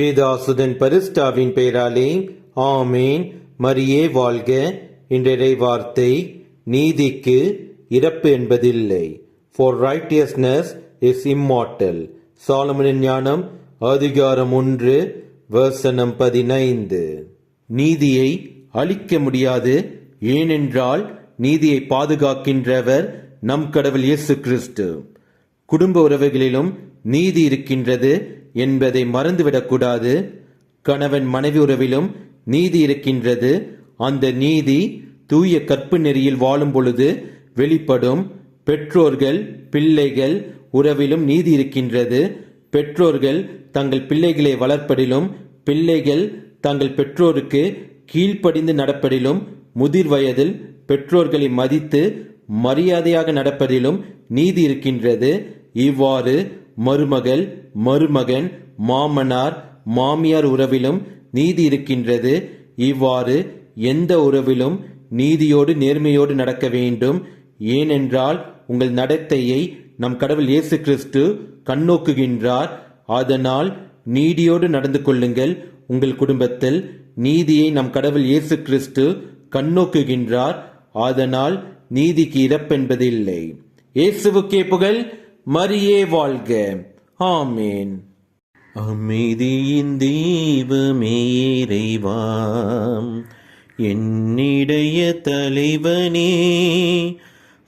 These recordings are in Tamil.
பேதாசுதன் பரிஸ்டாவின் பெயராலே ஆமேன். மரியே வாழ்க. இன்றைய வார்த்தை நீதிக்கு இறப்பு என்பதில்லை. ஃபார் ரைட்டியஸ்னஸ் இஸ் இம்மார்டல் சாலமனின் ஞானம் அதிகாரம் ஒன்று வசனம் பதினைந்து. நீதியை அழிக்க முடியாது ஏனென்றால் நீதியை பாதுகாக்கின்றவர் நம் கடவுள் இயேசு கிறிஸ்து. குடும்ப உறவுகளிலும் நீதி இருக்கின்றது என்பதை மறந்துவிடக்கூடாது. கணவன் மனைவி உறவிலும் நீதி இருக்கின்றது. அந்த நீதி தூய கற்பு நெறியில் வாழும் பொழுது வெளிப்படும். பெற்றோர்கள் பிள்ளைகள் உறவிலும் நீதி இருக்கின்றது. பெற்றோர்கள் தங்கள் பிள்ளைகளை வளர்ப்பதிலும் பிள்ளைகள் தங்கள் பெற்றோருக்கு கீழ்ப்படிந்து நடப்பதிலும் முதிர் வயதில் பெற்றோர்களை மதித்து மரியாதையாக நடப்பதிலும் நீதி இருக்கின்றது. இவ்வாறு மருமகள் மருமகன் மாமனார் மாமியார் உறவிலும் நீதி இருக்கின்றது. இவ்வாறு எந்த உறவிலும் நீதியோடு நேர்மையோடு நடக்க வேண்டும். ஏனென்றால் உங்கள் நடத்தையை நம் கடவுள் இயேசு கிறிஸ்து கண்ணோக்குகின்றார். அதனால் நீதியோடு நடந்து கொள்ளுங்கள். உங்கள் குடும்பத்தில் நீதியை நம் கடவுள் இயேசு கிறிஸ்து கண்ணோக்குகின்றார். அதனால் நீதிக்கு இறப்பென்பதில்லை. இயேசுவுக்கே புகழ். மரியே வாழ்க. ஆமேன். அமைதியின் தெய்வமே இறைவாம் என்னிடைய தலைவனே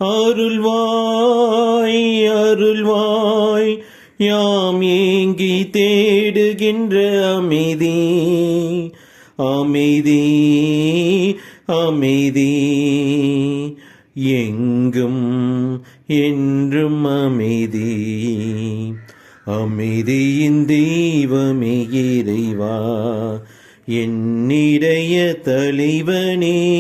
அருள்வாய் அருள்வாய். யாம் ஏங்கி தேடுகின்ற அமைதி. அமைதி அமைதி. எங்கும் என்றும் அமைதி. அமைதியின் தெய்வமே இறைவா என்னிடைய தலைவனே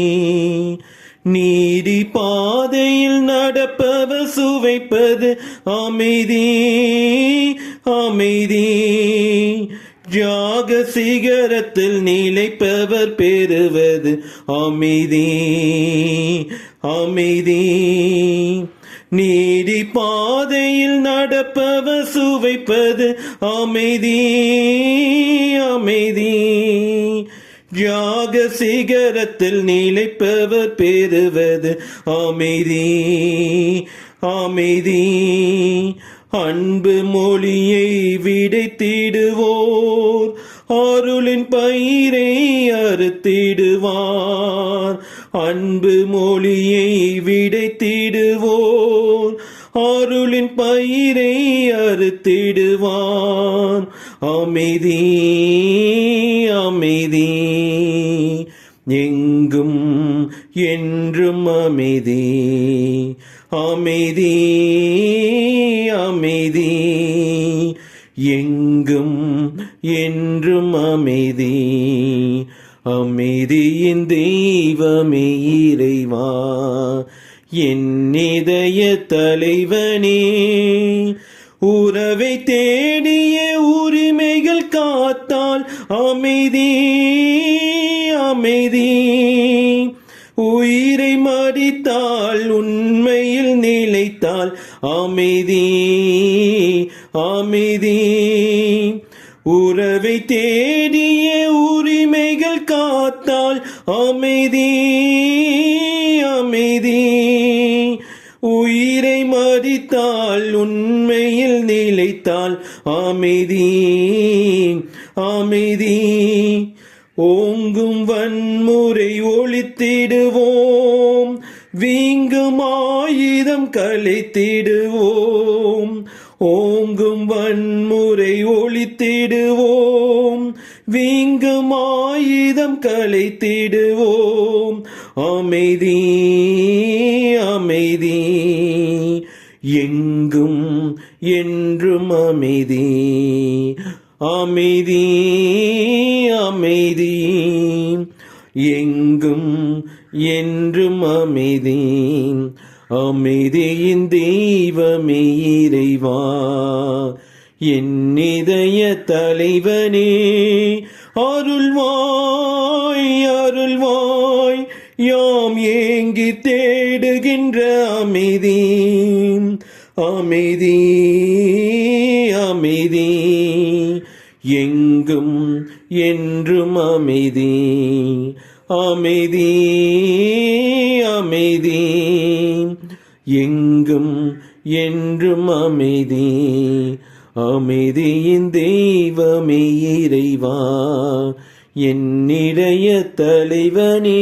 நீதி பாதையில் நடப்பவ சுவைப்பது அமைதி. அமைதி. ஜாக சிகரத்தில் நிலைப்பவர் பெறுவது அமைதி. அமைதி. நீதி பாதையில் நடப்பவர் சுவைப்பது அமைதி அமைதி. யாக சிகரத்தில் நிலைப்பவர் பெறுவது அமைதி அமைதி. அன்பு மொழியை விடைத்திடுவோர் அருளின் பயிரை அறுத்திடுவார். அன்பு மொழியை விடைத்திடுவோர் ஆருளின் பயிரை அறுத்திடுவான். அமைதி அமைதி. எங்கும் என்றும் அமைதி. அமைதி அமைதி. எங்கும் என்றும் அமைதி. அமைதியின் தெய்வமே இறைவா. என் இதய தலைவனே உறவை தேடிய உரிமைகள் காத்தால் அமைதி அமைதி. உயிரை மடித்தால் உண்மையில் நிலைத்தால் அமைதி அமைதி. உறவை தேடிய உரிமைகள் காத்தால் அமைதி. அமைதி உயிரை மறித்தால் உண்மையில் நிலைத்தால் அமைதி. அமைதி. ஓங்கும் வன்முறை ஒழித்திடுவோம். வீங்கும் ஆயுதம் கலைத்திடுவோம். ஓங்கும் வன்முறை ஒழித்திடுவோம். வீங்கும் ஆயுதம் கலைத்திடுவோம். அமைதி அமைதி. எங்கும் என்றும் அமைதி. அமைதி அமைதி. எங்கும் என்றும் அமைதி. அமைதியின் தெய்வமே இறைவா. என் இதய தலைவனே அருள்வாய் அருள்வாய். யாம் ஏங்கி தேடுகின்ற அமைதி. அமைதி அமைதி. எங்கும் என்றும் அமைதி. அமைதி அமைதி. எங்கும் என்றும் அமைதி. அமைதியின் தெய்வமே இறைவா. என்னிடைய தலைவனே.